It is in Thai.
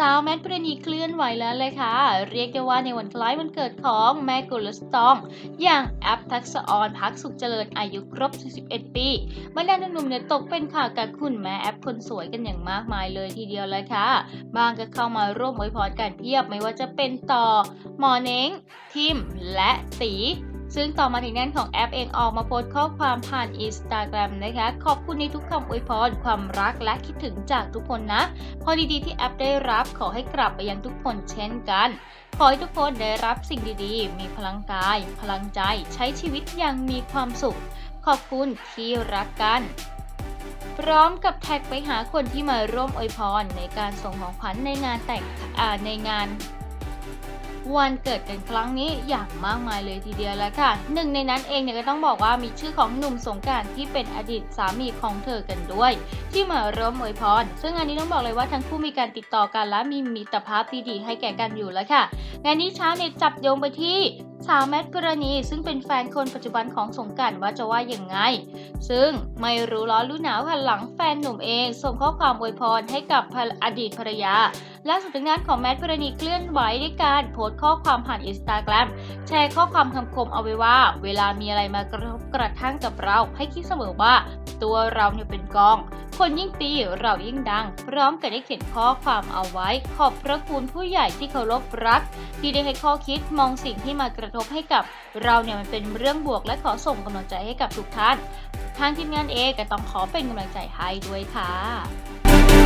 สาวแมทปรณีเคลื่อนไหวแล้วเลยค่ะ เรียกได้ว่าในวันคล้ายวันเกิดของแม่กุลสตอง อย่างแอปทักษออนพักสุขเจริญอายุครบ 41 ปีบรรดาหนุ่มๆเนี่ยตกเป็นข่าวกับคุณแม่แอปคนสวยกันอย่างมากมายเลยทีเดียวเลยค่ะบางก็เข้ามาร่วมอวยพรกันเพียบไม่ว่าจะเป็นต่อ หมอเน้ง ทิมและตี ซึ่งต่อมาถึงนั้นของแอปเองออกมาโพสต์ข้อความผ่านอินสตาแกรมนะคะ ขอบคุณในทุกคำอวยพร ความรักและคิดถึงจากทุกคนนะ พอดีๆที่แอปได้รับขอให้กลับไปยังทุกคนเช่นกัน ขอให้ทุกคนได้รับสิ่งดีๆ มีพลังกาย พลังใจ ใช้ชีวิตอย่างมีความสุข ขอบคุณที่รักกันพร้อมกับแท็กไปหาคนที่มาร่วมอวยพรในการส่งของขวัญในงานแต่งในงาน วันเกิดกันครั้งนี้อย่างมากมายเลยทีเดียวแล้วค่ะ หนึ่งในนั้นเองเนี่ยก็ต้องบอกว่ามีชื่อของหนุ่มสงการที่เป็นอดีตสามีของเธอกันด้วย ที่มาร่วมอวยพร ซึ่งงานนี้ต้องบอกเลยว่าทั้งคู่มีการติดต่อกันและมีมิตรภาพที่ดีให้แก่กันอยู่แล้วค่ะงานนี้ชาวเน็ตจับโยงไปที่ สาวแมทกรณีซึ่งเป็นแฟนคนปัจจุบันของสงการว่าจะว่าอย่างไง ซึ่งไม่รู้ร้อนรู้หนาวค่ะหลังแฟนหนุ่มเอง ส่งข้อความอวยพรให้กับอดีตภรรยาล่าสุดทางด้านของแมทกรณีเคลื่อนไหวด้วยการโพสต์ข้อความผ่านอินสตาแกรมแชร์ข้อความคำคมเอาไว้ว่า เวลามีอะไรมากระทบกระทั่งกับเรา ให้คิดเสมอว่า ตัวเราเนี่ยเป็นกอง คนยิ่งตีเรายิ่งดัง พร้อมกับได้เขียนข้อความเอาไว้ ขอบพระคุณผู้ใหญ่ที่เคารพรัก ที่ได้ให้ข้อคิดมองสิ่งที่มากระทบให้กับ เราเนี่ยมันเป็นเรื่องบวกและขอส่งกำลังใจให้กับทุกท่าน ทางทีมงานเองก็ต้องขอเป็นกำลังใจให้ด้วยค่ะ